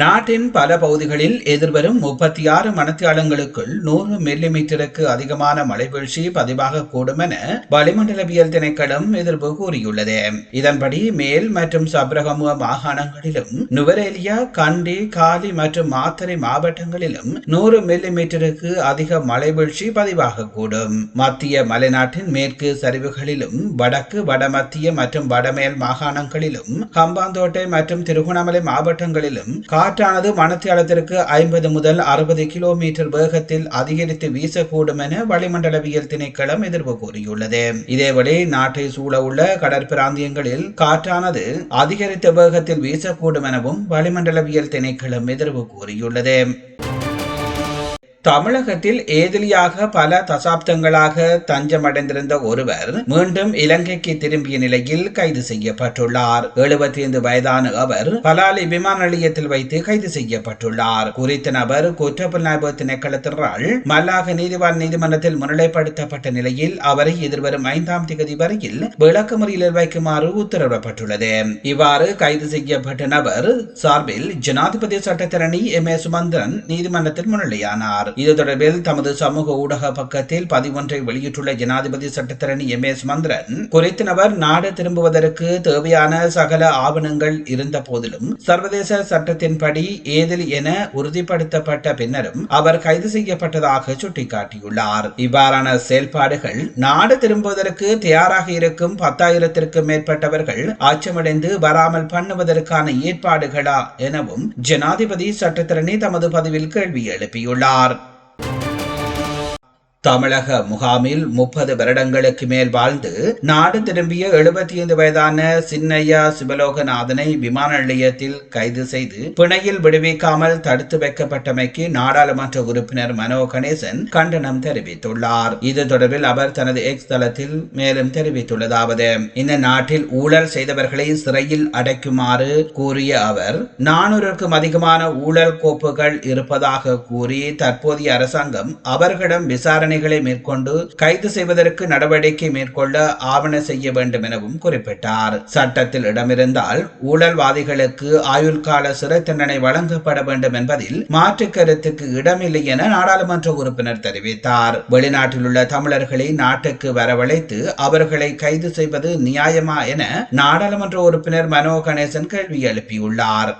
நாட்டின் பல பகுதிகளில் எதிர்வரும் முப்பத்தி ஆறு மணத்தியாலங்களுக்குள் நூறு மில்லி மீட்டருக்கு அதிகமான மழை வீழ்ச்சி பதிவாகக்கூடும் என வளிமண்டலவியல் திணைக்களம் எதிர்ப்பு கூறியுள்ளது. இதன்படி மேல் மற்றும் சப்ரகமுவ மாகாணங்களிலும் நுவரேலியா கண்டி காலி மற்றும் மாத்தறை மாவட்டங்களிலும் நூறு மில்லி மீட்டருக்கு அதிக மழை வீழ்ச்சி பதிவாகக்கூடும் மத்திய மலைநாட்டின் மேற்கு சரிவுகளிலும் வடக்கு வடமத்திய மற்றும் வடமேல் மாகாணங்களிலும் ஹம்பாந்தோட்டை மற்றும் திருகோணமலை மாவட்டங்களிலும் காற்றானது வனத்தியாளத்திற்கு ஐம்பது முதல் அறுபது கிலோமீட்டர் வேகத்தில் அதிகரித்து வீசக்கூடும் என வளிமண்டலவியல் திணைக்களம் எதிர்ப்பு கூறியுள்ளது. இதேவேளை நாட்டை சூழ உள்ள கடற்பிராந்தியங்களில் காற்றானது அதிகரித்த வேகத்தில் வீசக்கூடும் எனவும் வளிமண்டலவியல் திணைக்களம் எதிர்ப்பு கூறியுள்ளது. தமிழகத்தில் ஏதிலியாக பல தசாப்தங்களாக தஞ்சமடைந்திருந்த ஒருவர் மீண்டும் இலங்கைக்கு திரும்பிய நிலையில் கைது செய்யப்பட்டுள்ளார். எழுபத்தி ஐந்து வயதான அவர் பலாலி விமான நிலையத்தில் வைத்து கைது செய்யப்பட்டுள்ளார். குறித்த நபர் குற்றப்புலனாய்வு திணைக்களத்தினரால் மல்லாக நீதிவான் நீதிமன்றத்தில் முன்னிலைப்படுத்தப்பட்ட நிலையில் அவரை எதிர்வரும் ஐந்தாம் தேதி வரையில் விளக்குமுறையில் வைக்குமாறு உத்தரவிடப்பட்டுள்ளது. இவ்வாறு கைது செய்யப்பட்ட நபர் சார்பில் ஜனாதிபதி சட்டத்திரணி எம். ஏ சுமந்திரன் நீதிமன்றத்தில் முன்னிலையானார். இது தொடர்பில் தமது சமூக ஊடக பக்கத்தில் பதிவொன்றை வெளியிட்டுள்ள ஜனாதிபதி சட்டத்தரணி எம் எஸ் மந்திரன் குறித்த நபர் நாடு திரும்புவதற்கு தேவையான சகல ஆவணங்கள் இருந்த போதிலும் சர்வதேச சட்டத்தின்படி ஏதில் என உறுதிப்படுத்தப்பட்ட பின்னரும் அவர் கைது செய்யப்பட்டதாக சுட்டிக்காட்டியுள்ளார். இவ்வாறான செயல்பாடுகள் நாடு திரும்புவதற்கு தயாராக இருக்கும் பத்தாயிரத்திற்கும் மேற்பட்டவர்கள் அச்சமடைந்து வராமல் பண்ணுவதற்கான ஏற்பாடுகளா எனவும் ஜனாதிபதி சட்டத்திறனை தமது பதிவில் கேள்வி எழுப்பியுள்ளார். தமிழக முகாமில் முப்பது வருடங்களுக்கு மேல் வாழ்ந்து நாடு திரும்பிய எழுபத்தி ஐந்து வயதான சின்னையா சிவலோகநாதனை விமான நிலையத்தில் கைது செய்து பிணையில் விடுவிக்காமல் தடுத்து வைக்கப்பட்டமைக்கு நாடாளுமன்ற உறுப்பினர் மனோ கணேசன் கண்டனம் தெரிவித்துள்ளார். இது தொடர்பில் அவர் தனது எக்ஸ் தளத்தில் மேலும் தெரிவித்துள்ளதாவது இந்த நாட்டில் ஊழல் செய்தவர்களை சிறையில் அடைக்குமாறு கூறிய அவர் நானூறுக்கும் அதிகமான ஊழல் கோப்புகள் இருப்பதாக கூறி தற்போதைய அரசாங்கம் அவர்களிடம் விசாரணை விசாரணைகளை மேற்கொண்டு கைது செய்வதற்கு நடவடிக்கை மேற்கொள்ள ஆவண செய்ய வேண்டும் எனவும் குறிப்பிட்டார். சட்டத்தில் இடமிருந்தால் ஊழல்வாதிகளுக்கு ஆயுள் கால சிறை தண்டனை வழங்கப்பட வேண்டும் என்பதில் மாற்று கருத்துக்கு இடமில்லை என நாடாளுமன்ற உறுப்பினர் தெரிவித்தார். வெளிநாட்டில் உள்ள தமிழர்களை நாட்டுக்கு வரவழைத்து அவர்களை கைது செய்வது நியாயமா என நாடாளுமன்ற உறுப்பினர் மனோ கணேசன் கேள்வி எழுப்பியுள்ளார்.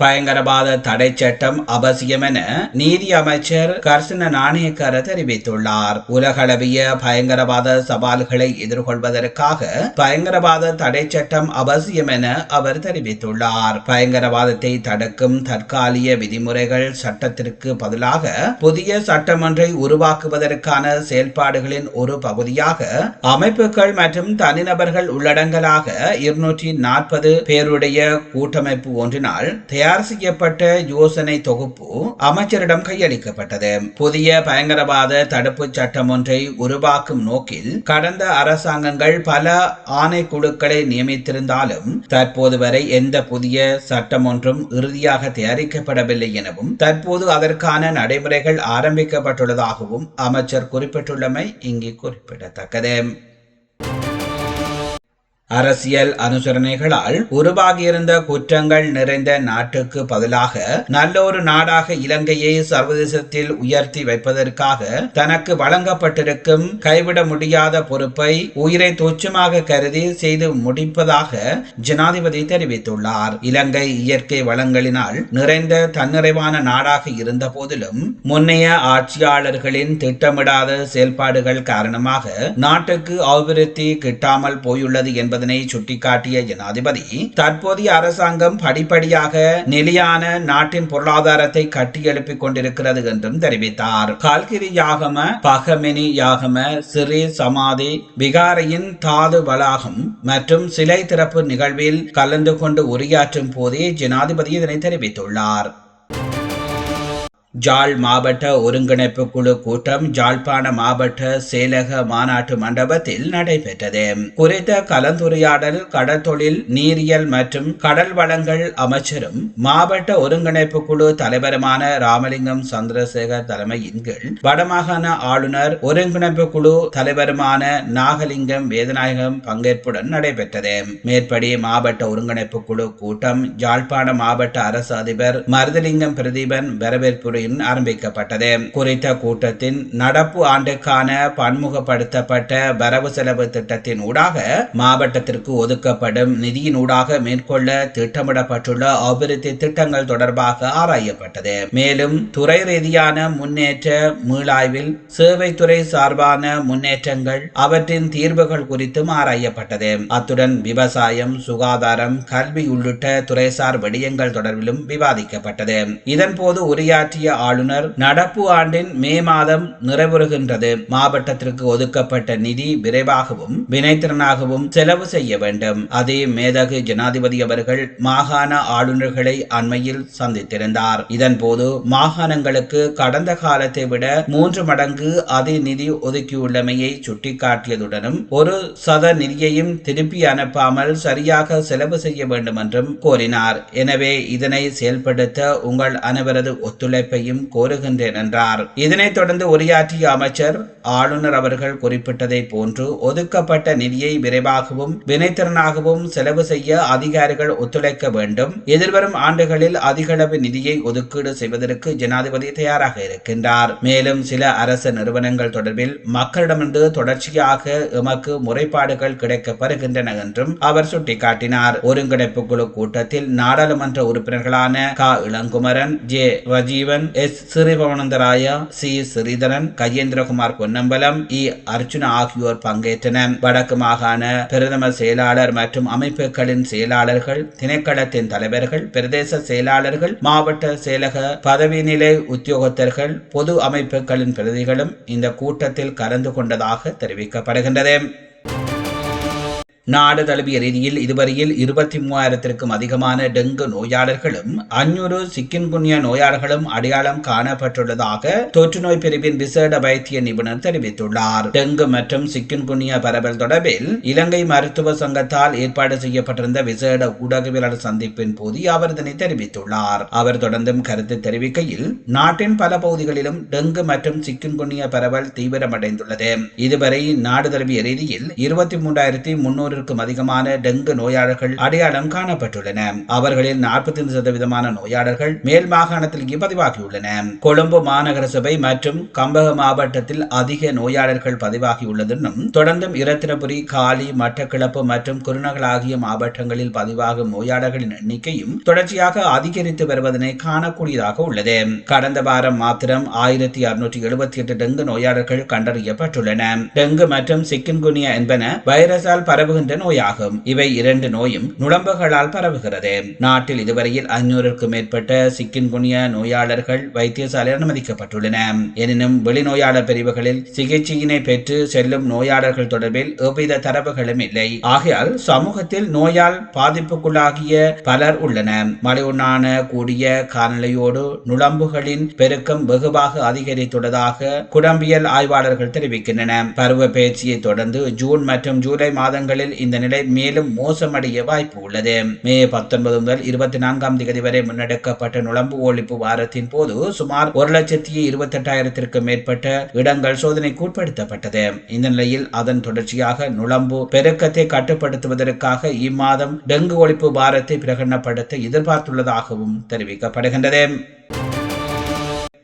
பயங்கரவாத தடை சட்டம் அவசியம் என நீதி அமைச்சர் கர்சன நாணயக்கர தெரிவித்துள்ளார். உலகளவிய பயங்கரவாத சவால்களை எதிர்கொள்வதற்காக பயங்கரவாத தடை சட்டம் அவசியம் என அவர் தெரிவித்துள்ளார். பயங்கரவாதத்தை தடுக்கும் தற்காலிக விதிமுறைகள் சட்டத்திற்கு பதிலாக புதிய சட்டம் ஒன்றை உருவாக்குவதற்கான செயல்பாடுகளின் ஒரு பகுதியாக அமைப்புகள் மற்றும் தனிநபர்கள் உள்ளடங்கலாக இருநூற்றி நாற்பது பேருடைய கூட்டமைப்பு ஒன்றினால் தயார் தயார் செய்யப்பட்ட யோசனை தொகுப்பு அமைச்சரிடம் கையளிக்கப்பட்டது. புதிய பயங்கரவாத தடுப்பு சட்டம் ஒன்றை உருவாக்கும் நோக்கில் கடந்த அரசாங்கங்கள் பல ஆணைக்குழுக்களை நியமித்திருந்தாலும் தற்போது வரை எந்த புதிய சட்டம் ஒன்றும் இறுதியாக தயாரிக்கப்படவில்லை எனவும் தற்போது அதற்கான நடைமுறைகள் ஆரம்பிக்கப்பட்டுள்ளதாகவும் அமைச்சர் குறிப்பிட்டுள்ளமை இங்கு குறிப்பிடத்தக்கது. அரசியல் அனுசரணைகளால் உருவாகியிருந்த குற்றங்கள் நிறைந்த நாட்டுக்கு பதிலாக நல்ல ஒரு நாடாக இலங்கையை சர்வதேசத்தில் உயர்த்தி வைப்பதற்காக தனக்கு வழங்கப்பட்டிருக்கும் கைவிட முடியாத பொறுப்பை உயிரை துச்சமாக கருதி செய்து முடிப்பதாக ஜனாதிபதி தெரிவித்துள்ளார். இலங்கை இயற்கை வளங்களினால் நிறைந்த தன்னிறைவான நாடாக இருந்த போதிலும் முன்னைய ஆட்சியாளர்களின் திட்டமிடாத செயல்பாடுகள் காரணமாக நாட்டுக்கு அபிவிருத்தி கிட்டாமல் போயுள்ளது என்பது என்பதனை சுட்டிக்காட்டிய ஜனாதிபதி தற்போதைய அரசாங்கம் படிப்படியாக நிலையான நாட்டின் பொருளாதாரத்தை கட்டியெழுப்பிக் கொண்டிருக்கிறது என்றும் தெரிவித்தார். கால்கிரி யாகம பகமினி யாகம சிறி சமாதி விகாரையின் தாது வளாகம் மற்றும் சிலை திறப்பு நிகழ்வில் கலந்து கொண்டு உரையாற்றும் போதே ஜனாதிபதி இதனை தெரிவித்துள்ளார். ஜாழ் மாவட்ட ஒருங்கிணைப்பு குழு கூட்டம் ஜாழ்ப்பாண மாவட்ட செயலக மாநாட்டு மண்டபத்தில் நடைபெற்றது. குறித்த கலந்துரையாடல் கடற்தொழில் நீரியல் மற்றும் கடல் வளங்கள் அமைச்சரும் மாவட்ட ஒருங்கிணைப்பு குழு தலைவருமான ராமலிங்கம் சந்திரசேகர் தலைமையின் கீழ் வடமாகாண ஆளுநர் ஒருங்கிணைப்பு குழு தலைவருமான நாகலிங்கம் வேதநாயகம் பங்கேற்புடன் நடைபெற்றது. மேற்படி மாவட்ட ஒருங்கிணைப்பு குழு கூட்டம் ஜாழ்ப்பாண மாவட்ட அரசு அதிபர் மருதலிங்கம் பிரதீபன் வரவேற்புரை முறையில் ஆரம்பிக்கப்பட்டது. குறித்த கூட்டத்தின் நடப்பு ஆண்டுக்கான பன்முகப்படுத்தப்பட்ட வரவு செலவு திட்டத்தின் ஊடாக மாவட்டத்திற்கு ஒதுக்கப்படும் நிதியின் ஊடாக மேற்கொள்ள திட்டமிடப்பட்டுள்ள அபிவிருத்தி திட்டங்கள் தொடர்பாக ஆராயப்பட்டது. மேலும் துறை ரீதியான முன்னேற்ற மீளாய்வில் சேவைத்துறை சார்பான முன்னேற்றங்கள் அவற்றின் தீர்வுகள் குறித்தும் ஆராயப்பட்டது. அத்துடன் விவசாயம் சுகாதாரம் கல்வி உள்ளிட்ட துறைசார் விடயங்கள் தொடர்பிலும் விவாதிக்கப்பட்டது. இதன்போது உரையாற்றிய ஆளுநர் நடப்பு ஆண்டின் மே மாதம் நிறைவுறுகின்றது. மாவட்டத்திற்கு ஒதுக்கப்பட்ட நிதி விரைவாகவும் வினைத்திறனாகவும் செலவு செய்ய வேண்டும். அதே மேதகு ஜனாதிபதி அவர்கள் மாகாண ஆளுநர்களை அண்மையில் சந்தித்திருந்தார். இதன்போது மாகாணங்களுக்கு கடந்த காலத்தை விட மூன்று மடங்கு அதே நிதி ஒதுக்கியுள்ளமையை சுட்டிக்காட்டியதுடனும் ஒரு சத நிதியையும் திருப்பி அனுப்பாமல் சரியாக செலவு செய்ய வேண்டும் என்றும் கோரினார். எனவே இதனை செயல்படுத்த உங்கள் அனைவரது ஒத்துழைப்பை செய்யும் கோருகின்றேன் என்றார். இதனைத் தொடர்ந்து உரையாற்றிய அமைச்சர் ஆளுநர் அவர்கள் குறிப்பிட்டதை போன்று ஒதுக்கப்பட்ட நிதியை விரைவாகவும் வினைத்திறனாகவும் செலவு செய்ய அதிகாரிகள் ஒத்துழைக்க வேண்டும். எதிர்வரும் ஆண்டுகளில் அதிகளவு நிதியை ஒதுக்கீடு செய்வதற்கு ஜனாதிபதி தயாராக இருக்கின்றார். மேலும் சில அரசு நிறுவனங்கள் தொடர்பில் மக்களிடமிருந்து தொடர்ச்சியாக எமக்கு முறைப்பாடுகள் கிடைக்கப்படுகின்றன என்றும் அவர் சுட்டிக்காட்டினார். ஒருங்கிணைப்பு குழு கூட்டத்தில் நாடாளுமன்ற உறுப்பினர்களான க. Ilankumaran J. Rajeevan S Sripavanantharaja C Sritharan Gajendrakumar Ponnambalam e. இ அர்ஜுனா ஆகியோர் பங்கேற்றனர். வடக்கு மாகாண பிரதம செயலாளர் மற்றும் அமைப்புகளின் செயலாளர்கள் திணைக்களத்தின் தலைவர்கள் பிரதேச செயலாளர்கள் மாவட்ட செயலக பதவி நிலை உத்தியோகத்தர்கள் பொது அமைப்புகளின் பிரதிகளும் இந்த கூட்டத்தில் கலந்து கொண்டதாக தெரிவிக்கப்படுகின்றது. நாடு தழுவிய ரீதியில் இதுவரையில் இருபத்தி மூவாயிரத்திற்கும் அதிகமான டெங்கு நோயாளர்களும் அஞ்சூறு சிக்கின்குன்யா நோயாளர்களும் அடையாளம் காணப்பட்டுள்ளதாக தொற்று நோய் பிரிவின் விசேட வைத்திய நிபுணர் தெரிவித்துள்ளார். டெங்கு மற்றும் சிக்கின்குன்யா பரவல் தொடர்பில் இலங்கை மருத்துவ சங்கத்தால் ஏற்பாடு செய்யப்பட்டிருந்த விசேட ஊடகவியலாளர் சந்திப்பின் போது அவர் இதனை தெரிவித்துள்ளார். அவர் தொடர்ந்தும் கருத்து தெரிவிக்கையில் நாட்டின் பல பகுதிகளிலும் டெங்கு மற்றும் சிக்கின்குன்யா பரவல் தீவிரமடைந்துள்ளது. இதுவரை நாடு தழுவிய ரீதியில் இருபத்தி மூன்றாயிரத்தி முன்னூறு ஆயிரத்திற்கும் அதிகமான டெங்கு நோயாளர்கள் அடையாளம் காணப்பட்டுள்ளன. அவர்களில் நாற்பத்தி ஐந்து சதவீதமான நோயாளர்கள் மேல் மாகாணத்தில் பதிவாகியுள்ளன கொழும்பு மாநகர சபை மற்றும் கம்பக மாவட்டத்தில் அதிக நோயாளர்கள் பதிவாகியுள்ளதும் தொடர்ந்தும் இரத்தினபுரி காலி மட்டக்கிளப்பு மற்றும் குருநகல் ஆகிய மாவட்டங்களில் பதிவாகும் நோயாளர்களின் எண்ணிக்கையும் தொடர்ச்சியாக அதிகரித்து வருவதனை காணக்கூடியதாக உள்ளது. கடந்த வாரம் மாத்திரம் ஆயிரத்தி அறுநூற்றி எழுபத்தி எட்டு டெங்கு நோயாளர்கள் கண்டறியப்பட்டுள்ளன. டெங்கு மற்றும் சிக்கின்குனியா என்பன வைரஸால் பரவுகின்ற பரவுகின்ற நோயாகும். இவை இரண்டு நோயும் நுழம்புகளால் பரவுகிறது. நாட்டில் இதுவரையில் ஐநூறுக்கும் மேற்பட்ட சிக்கின்குனிய நோயாளர்கள் வைத்தியசாலை அனுமதிக்கப்பட்டுள்ளன. எனினும் வெளிநோயாளர் பிரிவுகளில் சிகிச்சையினை பெற்று செல்லும் நோயாளர்கள் தொடர்பில் எவ்வித தரவுகளும் இல்லை. ஆகையால் சமூகத்தில் நோயால் பாதிப்புக்குள்ளாகிய பலர் உள்ளன மழையுண்ணான கூடிய காலநிலையோடு நுழம்புகளின் பெருக்கம் வெகுவாக அதிகரித்துள்ளதாக குடம்பியல் ஆய்வாளர்கள் தெரிவிக்கின்றன பருவ பயிற்சியை தொடர்ந்து ஜூன் மற்றும் ஜூலை மாதங்களில் இந்த நிலை மேலும் மோசமடைய வாய்ப்பு உள்ளது. மே பத்தொன்பது முதல் இருபத்தி நான்காம் தேதி வரை முன்னெடுக்கப்பட்ட நுழம்பு ஒழிப்பு வாரத்தின் போது சுமார் ஒரு லட்சத்தி இருபத்தி எட்டாயிரத்திற்கும் மேற்பட்ட இடங்கள் சோதனைக்கு உட்படுத்தப்பட்டது. இந்த நிலையில் அதன் தொடர்ச்சியாக நுழம்பு பெருக்கத்தை கட்டுப்படுத்துவதற்காக இம்மாதம் டெங்கு ஒழிப்பு வாரத்தை பிரகடனப்படுத்த எதிர்பார்த்துள்ளதாகவும் தெரிவிக்கப்படுகின்றது.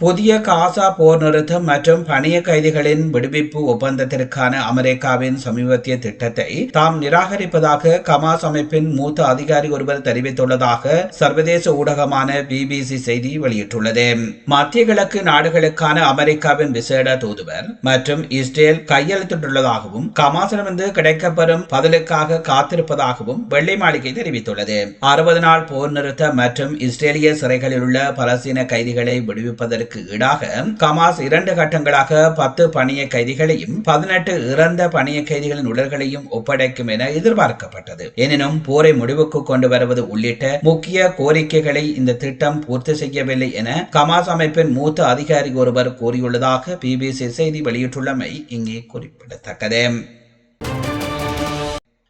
புதிய காசா போர் நிறுத்தம் மற்றும் பணிய கைதிகளின் விடுவிப்பு ஒப்பந்தத்திற்கான அமெரிக்காவின் சமீபத்திய திட்டத்தை தாம் நிராகரிப்பதாக கமாஸ் அமைப்பின் மூத்த அதிகாரி ஒருவர் தெரிவித்துள்ளதாக சர்வதேச ஊடகமான பிபிசி செய்தி வெளியிட்டுள்ளது. மத்திய கிழக்கு நாடுகளுக்கான அமெரிக்காவின் விசேட தூதுவர் மற்றும் இஸ்ரேல் கையெழுத்திட்டுள்ளதாகவும் கமாசிடமிருந்து கிடைக்கப்பெறும் பதிலுக்காக காத்திருப்பதாகவும் வெள்ளை மாளிகை தெரிவித்துள்ளது. அறுபது நாள் போர் நிறுத்த மற்றும் இஸ்ரேலிய சிறைகளில் உள்ள பலஸ்தீன கைதிகளை விடுவிப்பதற்கு வழங்குவதற்கு ஈடாக கமாஸ் இரண்டு கட்டங்களாக பத்து பணிய கைதிகளையும் பதினெட்டு இறந்த பணிய கைதிகளின் உடல்களையும் ஒப்படைக்கும் என எதிர்பார்க்கப்பட்டது. எனினும் போரை முடிவுக்கு கொண்டு வருவது உள்ளிட்ட முக்கிய கோரிக்கைகளை இந்த திட்டம் பூர்த்தி செய்யவில்லை என கமாஸ் அமைப்பின் மூத்த அதிகாரி ஒருவர் கூறியுள்ளதாக பிபிசி செய்தி வெளியிட்டுள்ளமை இங்கே குறிப்பிடத்தக்கது.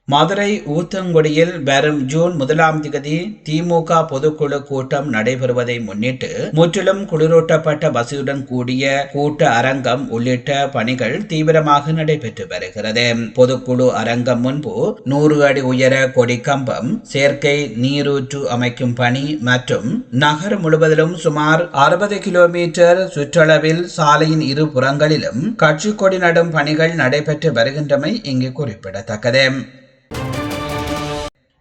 மதுரை ஊத்தங்குடியில் வரும் ஜூன் முதலாம் திகதி திமுக பொதுக்குழு கூட்டம் நடைபெறுவதை முன்னிட்டு முற்றிலும் குளிரூட்டப்பட்ட பஸ்ஸுடன் கூடிய கூட்ட அரங்கம் உள்ளிட்ட பணிகள் தீவிரமாக நடைபெற்று வருகிறது. பொதுக்குழு அரங்கம் முன்பு நூறு அடி உயர கொடிக்கம்பம் செயற்கை நீரூற்று அமைக்கும் பணி மற்றும் நகர் முழுவதிலும் சுமார் அறுபது கிலோமீட்டர் சுற்றளவில் சாலையின் இரு புறங்களிலும் கட்சி கொடி நடும் பணிகள் நடைபெற்று வருகின்றமை இங்கு குறிப்பிடத்தக்கது.